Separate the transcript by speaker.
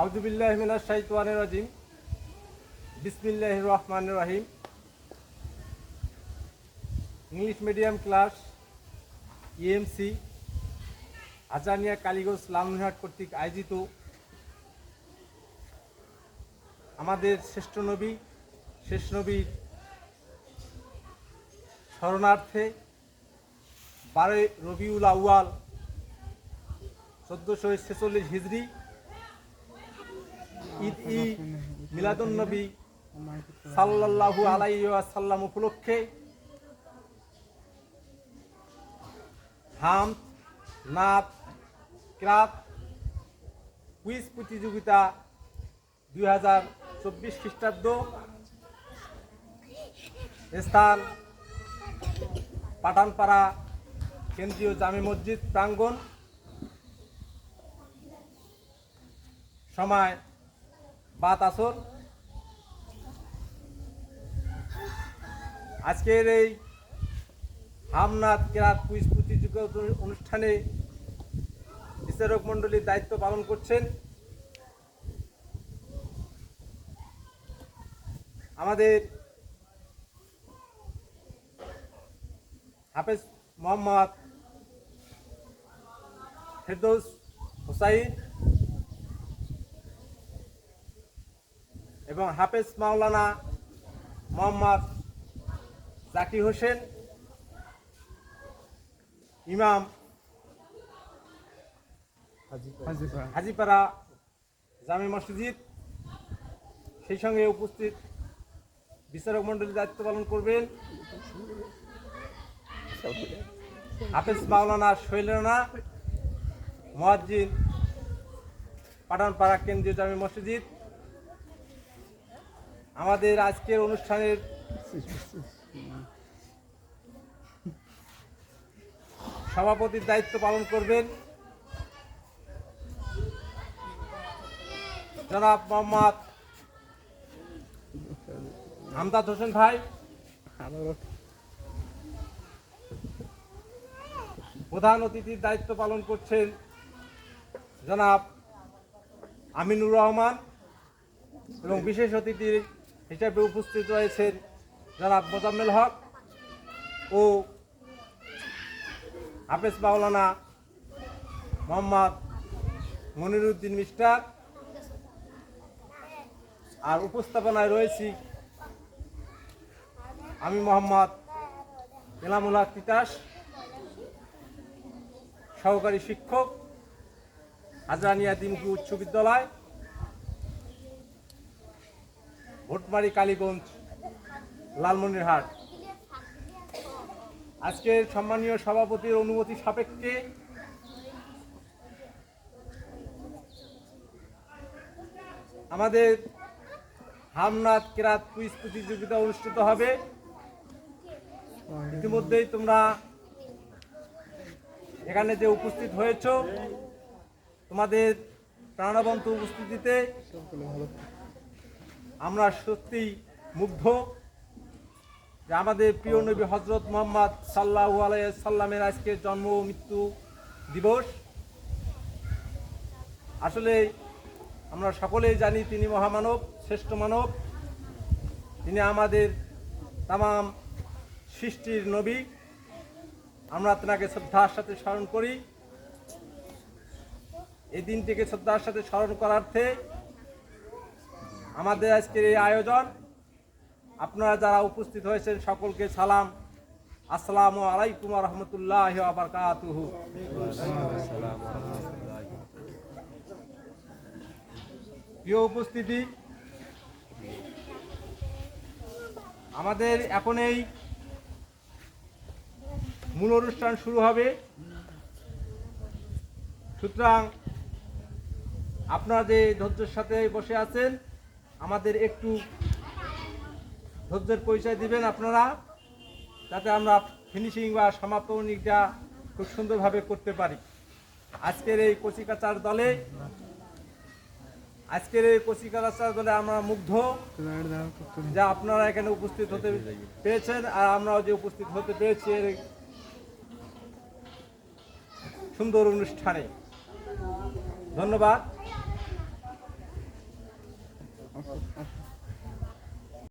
Speaker 1: আউদুবিল্লাহ বিসমিল্লাহির রহমানির রহিম। ইংলিশ মিডিয়াম ক্লাস, ইএমসি, আজানিয়া কালীগঞ্জ লালমনিরহাট কর্তৃক আয়োজিত আমাদের শ্রেষ্ঠ নবী, শেষ নবীর শরণার্থে বারোই রবিউল আউয়াল, চোদ্দোশো ছেচল্লিশ হিজড়ি ঈদ ই মিলাদুন্নবী সাল্লাল্লাহু আলাইহি ওয়াসাল্লাম উপলক্ষে হাম নাচ ক্রাত কুইজ প্রতিযোগিতা দুই হাজার চব্বিশ খ্রিস্টাব্দ স্থান পাঠানপাড়া কেন্দ্রীয় জামে মসজিদ প্রাঙ্গণ। সময় বাত আসর। আজকের এই হামনাথ কেরাত কুইজ প্রতিযোগিতা অনুষ্ঠানে বিচারক মণ্ডলীর দায়িত্ব পালন করছেন। আমাদের হাফেজ মোহাম্মদ ফেরদৌস হুসাইন এবং হাফেজ মাওলানা মোহাম্মদ জাকির হোসেন ইমাম হাজিপাড়া জামে মসজিদ সেই সঙ্গে উপস্থিত বিচারক মণ্ডলী দায়িত্ব পালন করবেন হাফেজ মাওলানা শৈলানা মোয়াজ্জিন পাঠানপাড়া কেন্দ্রীয় জামে মসজিদ আমাদের আজকের অনুষ্ঠানের সভাপতির দায়িত্ব পালন করবেন জনাব মোহাম্মদ আমদাদ হোসেন ভাই। প্রধান অতিথির দায়িত্ব পালন করছেন জনাব আমিনুর রহমান এবং বিশেষ অতিথি হিসেবে উপস্থিত রয়েছেন জনাব মোজাম্মেল হক ও হাফেজ মাওলানা মোহাম্মদ মনিরুদ্দিন মিস্টার। আর উপস্থাপনায় রয়েছি আমি মোহাম্মদ এলামুল্লাহ তিতাস, সহকারী শিক্ষক হাজরানিয়া দিমকি উচ্চ বিদ্যালয়। ভোটমারি কালীগঞ্জ, লালমনিরহাট। আজকের সম্মানীয় সভাপতির অনুমতি সাপেক্ষে আমাদের হামনাথ কেরাত কুইজ প্রতিযোগিতা অনুষ্ঠিত হবে। ইতিমধ্যেই তোমরা এখানে যে উপস্থিত হয়েছ, তোমাদের প্রাণবন্ত উপস্থিতিতে আমরা সত্যি মুগ্ধ যে আমাদের প্রিয় নবী হজরত মোহাম্মদ সাল্লাহ সাল্লামের আজকে জন্ম মৃত্যু দিবস। আসলে আমরা সকলেই জানি তিনি মহামানব, শ্রেষ্ঠ মানব। তিনি আমাদের তাম সৃষ্টির নবী। আমরা তেনাকে শ্রদ্ধার সাথে স্মরণ করি। এই দিনটিকে শ্রদ্ধার সাথে স্মরণ করার্থে আমাদের আজকের এই আয়োজন। আপনারা যারা উপস্থিত হয়েছেন, সকলকে সালাম। আসসালামু আলাইকুম রহমতুল্লাহ আবরকাতুহু প্রিয় উপস্থিতি, আমাদের এখন এই মূল অনুষ্ঠান শুরু হবে। সুতরাং আপনারা যে ধৈর্যের সাথে বসে আছেন আমাদের একটু ধৈর্যের পরিচয় দিবেন আপনারা, যাতে আমরা ফিনিশিং বা সমাপনীটা খুব সুন্দরভাবে করতে পারি। আজকের এই কচিকাচার দলে, আজকের এই কচিকাচার দলে আমরা মুগ্ধ, যা আপনারা এখানে উপস্থিত হতে পেরেছেন আর আমরাও যে উপস্থিত হতে পেরেছি এর সুন্দর অনুষ্ঠানে। ধন্যবাদ।
Speaker 2: Okay.